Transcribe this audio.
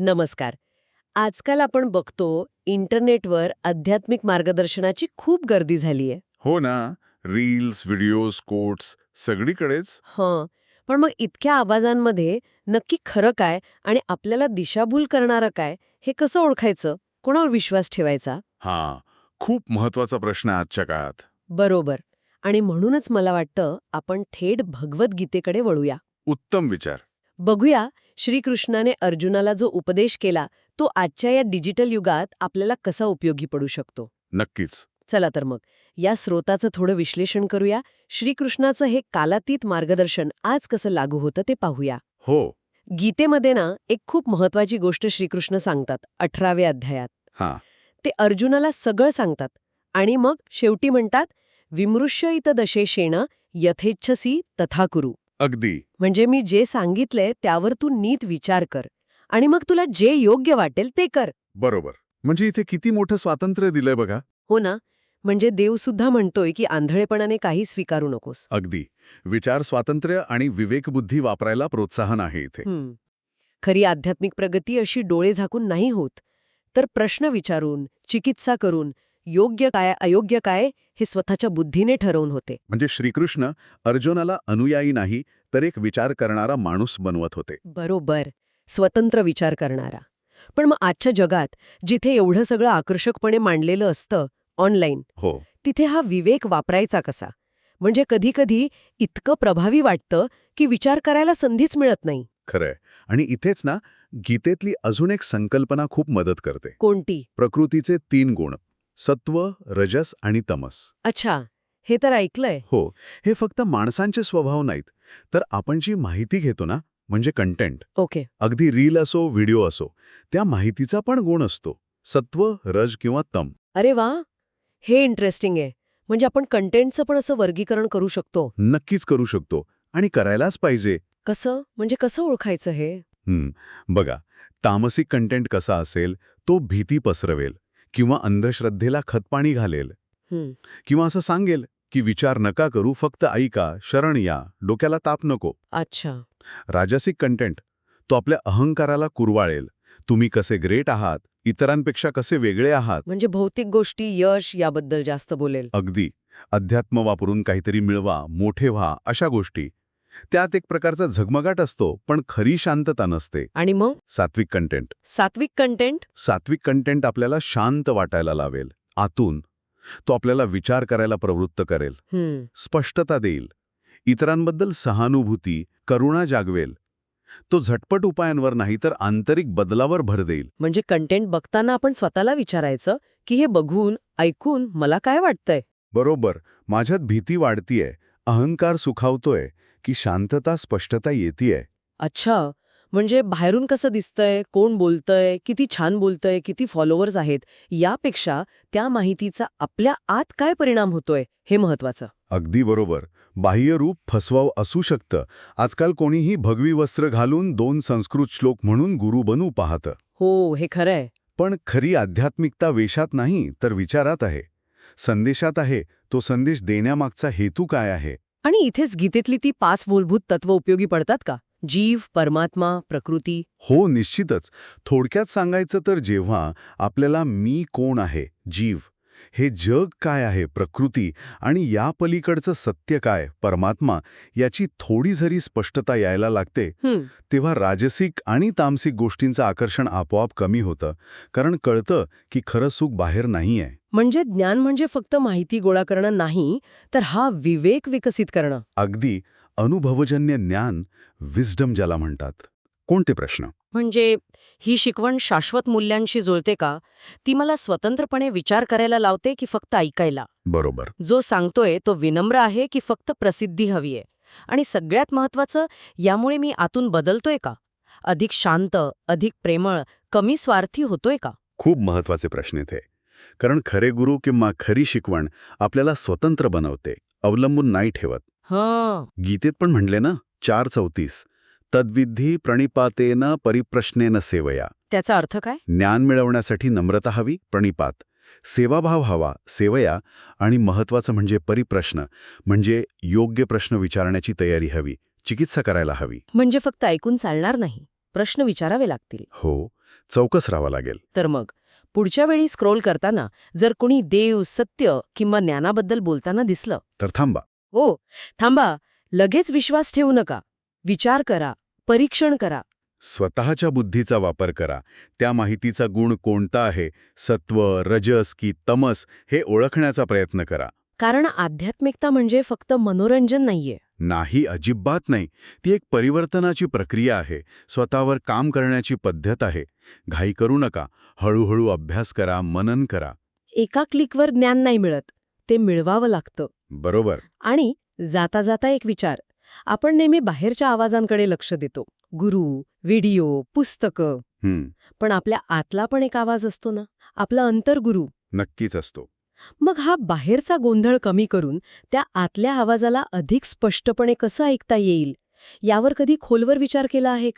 नमस्कार. आजकाल आपण बघतो इंटरनेटवर आध्यात्मिक मार्गदर्शनाची खूप गर्दी झालीय. हो ना. रील्स व्हिडिओज कोट्स सगळीकडेच. हं. पण मग इतक्या आवाजांमध्ये नक्की खरं काय आणि आपल्याला दिशाभूल करणारं काय हे कसं ओळखायचं? कोणावर विश्वास ठेवायचा? हा. खूप महत्त्वाचा प्रश्न आजच्या काळात. बरोबर. आणि म्हणूनच मला वाटतं आपण थेट भगवद्गीतेकडे वळूया. उत्तम विचार. बघूया श्रीकृष्णाने अर्जुनाला जो उपदेश केला तो आजच्या या डिजिटल युगात आपल्याला कसा उपयोगी पडू शकतो? नक्कीच. चला तर मग या स्रोताचं थोडं विश्लेषण करूया. श्रीकृष्णाचं हे कालातीत मार्गदर्शन आज कसं लागू होतं ते पाहूया. हो. गीतेमध्ये ना एक खूप महत्वाची गोष्ट श्रीकृष्ण सांगतात अठराव्या अध्यायात. हा. ते अर्जुनाला सगळं सांगतात. आणि मग शेवटी म्हणतात विमृश्य इत दशेशेण यथेच्छसी तथा कुरु अगदी. म्हणजे मी जे सांगितलंय त्यावर तू नीट विचार कर आणि मग तुला जे योग्य वाटेल ते कर. बरोबर. म्हणजे इथे किती मोठं स्वातंत्र्य दिलंय बघा. हो ना? म्हणजे देव सुद्धा म्हणतोय की आंधळेपणाने काही स्वीकारू नकोस. अगदी. विचार स्वातंत्र्य आणि विवेकबुद्धी वापरायला प्रोत्साहन आहे इथे. हं. खरी आध्यात्मिक प्रगती अशी डोळे झाकून नाही होत. तर प्रश्न विचारून चिकित्सा करून योग्य काय अयोग्य काय हे स्वतःच्या बुद्धीने ठरवून होते. म्हणजे श्रीकृष्ण अर्जुनाला अनुयायी नाही तर एक विचार करणारा माणूस बनवत होते. बरोबर स्वतंत्र विचार करणारा. पण मग आजच्या जगात जिथे एवढं सगळं आकर्षकपणे मांडलेलं असतं ऑनलाईन हो. तिथे हा विवेक वापरायचा कसा? म्हणजे कधीकधी इतकं प्रभावी वाटतं की विचार करायला संधीच मिळत नाही. खरंय. आणि इथेच ना गीतेतली अजून एक संकल्पना खूप मदत करते. कोणती? प्रकृतीचे तीन गुण. सत्व रजस आणि तमस. अच्छा हे तर ऐकलंय. हो हे फक्त माणसांचे स्वभाव नाहीत. तर आपण जी माहिती घेतो ना म्हणजे कंटेंट. ओके. अगदी रील असो व्हिडिओ असो त्या माहितीचा पण गुण असतो. सत्व रज किंवा तम. अरे वा! हे इंटरेस्टिंग आहे. म्हणजे आपण कंटेंटचं पण असं वर्गीकरण करू शकतो. नक्कीच करू शकतो. आणि करायलाच पाहिजे. कसं? म्हणजे कसं ओळखायचं हे? बघा. तामसिक कंटेंट कसा असेल तो भीती पसरवेल. किंवा अंधश्रद्धेला खतपाणी घालेल. किंवा असं सांगेल की विचार नका करू फक्त ऐका शरण या डोक्याला ताप नको. अच्छा. राजसिक कंटेंट तो आपल्या अहंकाराला कुरवाळेल. तुम्ही कसे ग्रेट आहात इतरांपेक्षा कसे वेगळे आहात? म्हणजे भौतिक गोष्टी यश याबद्दल जास्त बोलेल. अगदी. अध्यात्म वापरून काहीतरी मिळवा मोठे व्हा अशा गोष्टी. त्यात एक प्रकारचा झगमगाट असतो पण खरी शांतता नसते. आणि मग? सात्विक कंटेंट सात्विक कंटेंट सात्विक कंटेंट आपल्याला शांत वाटायला लावेल आतून. तो आपल्याला विचार करायला प्रवृत्त करेल. स्पष्टता देईल. इतरांबद्दल सहानुभूती करुणा जागवेल. तो झटपट उपायांवर नाही तर आंतरिक बदलावर भर देईल. म्हणजे कंटेंट बघताना आपण स्वतःला विचारायचं की हे बघून ऐकून मला काय वाटतंय? बरोबर. माझ्यात भीती वाढतीये. अहंकार सुखावतोय. की शांतता स्पष्टता येतीये. अच्छा. म्हणजे बाहेरून कसं दिसतंय कोण बोलतंय किती छान बोलतंय किती फॉलोअर्स आहेत यापेक्षा त्या माहितीचा आपल्या आत काय परिणाम होतोय हे महत्वाचं. अगदी बरोबर. बाह्य रूप फसवाव असू शकतं. आजकाल कोणीही भगवी वस्त्र घालून दोन संस्कृत श्लोक म्हणून गुरु बनू पाहतं. हो हे खरंय. पण खरी आध्यात्मिकता वेशात नाही तर विचारात आहे. संदेशात आहे तो संदेश देण्यामागचा हेतू काय आहे? आणि इथेच गीतेतली ती पाच मूलभूत तत्व उपयोगी पडतात का? जीव परमात्मा प्रकृती? हो निश्चितच. थोडक्यात सांगायचं तर जेव्हा आपल्याला मी कोण आहे जीव हे जग काय आहे प्रकृती आणि या पलीकडचं सत्य काय परमात्मा याची थोडी जरी स्पष्टता यायला लागते तेव्हा राजसिक आणि तामसिक गोष्टींचं आकर्षण आपोआप कमी होतं कारण कळतं की खरं सुख बाहेर नाहीये. म्हणजे ज्ञान म्हणजे फक्त माहिती गोळा करणं नाही तर हा विवेक विकसित करणं. अगदी अनुभवजन्य ज्ञान विस्डम ज्याला म्हणतात. कोणते प्रश्न? म्हणजे ही शिकवण शाश्वत मूल्यांशी जुळते का? ती मला स्वतंत्रपणे विचार करायला लावते की फक्त ऐकायला? बरोबर. जो सांगतोय तो विनम्र आहे की फक्त प्रसिद्धी हवी आहे? आणि सगळ्यात महत्वाचं यामुळे मी आतून बदलतोय का? अधिक शांत अधिक प्रेमळ कमी स्वार्थी होतोय का? खूप महत्त्वाचे प्रश्न इथे कारण खरे गुरु किंवा खरी शिकवण आपल्याला स्वतंत्र बनवते अवलंबून नाही ठेवत. हं. गीतेत पण म्हणले ना चार चौतीस तद्विधी प्रणिपातेन परिप्रश्नेन सेवया. त्याचा अर्थ काय? ज्ञान मिळवण्यासाठी नम्रता हवी प्रणिपात. सेवाभाव हवा सेवया. आणि महत्वाचं म्हणजे परिप्रश्न म्हणजे योग्य प्रश्न विचारण्याची तयारी हवी चिकित्सा करायला हवी. म्हणजे फक्त ऐकून चालणार नाही प्रश्न विचारावे लागतील. हो चौकस राहावं लागेल. तर मग? पुढच्या वेळी स्क्रोल करताना जर कोणी देव सत्य किंवा ज्ञानाबद्दल बोलताना दिसलं. तर थांबा. हो थांबा. लगेच विश्वास ठेवू नका. विचार करा. परीक्षण करा. स्वतःच्या बुद्धीचा वापर करा. त्या माहितीचा गुण कोणता आहे? सत्व रजस की तमस हे ओळखण्याचा प्रयत्न करा. कारण आध्यात्मिकता म्हणजे फक्त मनोरंजन नाहीये. नाही अजिबात नाही. ती एक परिवर्तनाची प्रक्रिया आहे. स्वतःवर काम करण्याची पद्धत आहे. घाई करू नका. हळूहळू अभ्यास करा मनन करा. एका क्लिकवर ज्ञान नाही मिळत. ते मिळवावं लागतं. बरोबर. आणि जाता जाता एक विचार. आपण नेहमी बाहेरच्या आवाजांकडे लक्ष देतो. गुरु व्हिडिओ पुस्तकं. पण आपल्या आतला पण एक आवाज असतो ना? आपला अंतर्गुरु. नक्कीच असतो. मग हा बाहेरचा गोंधळ कमी करून त्या आतल्या आवाजाला अधिक स्पष्टपणे कसं ऐकता येईल? यावर कधी खोलवर विचार केला आहे का?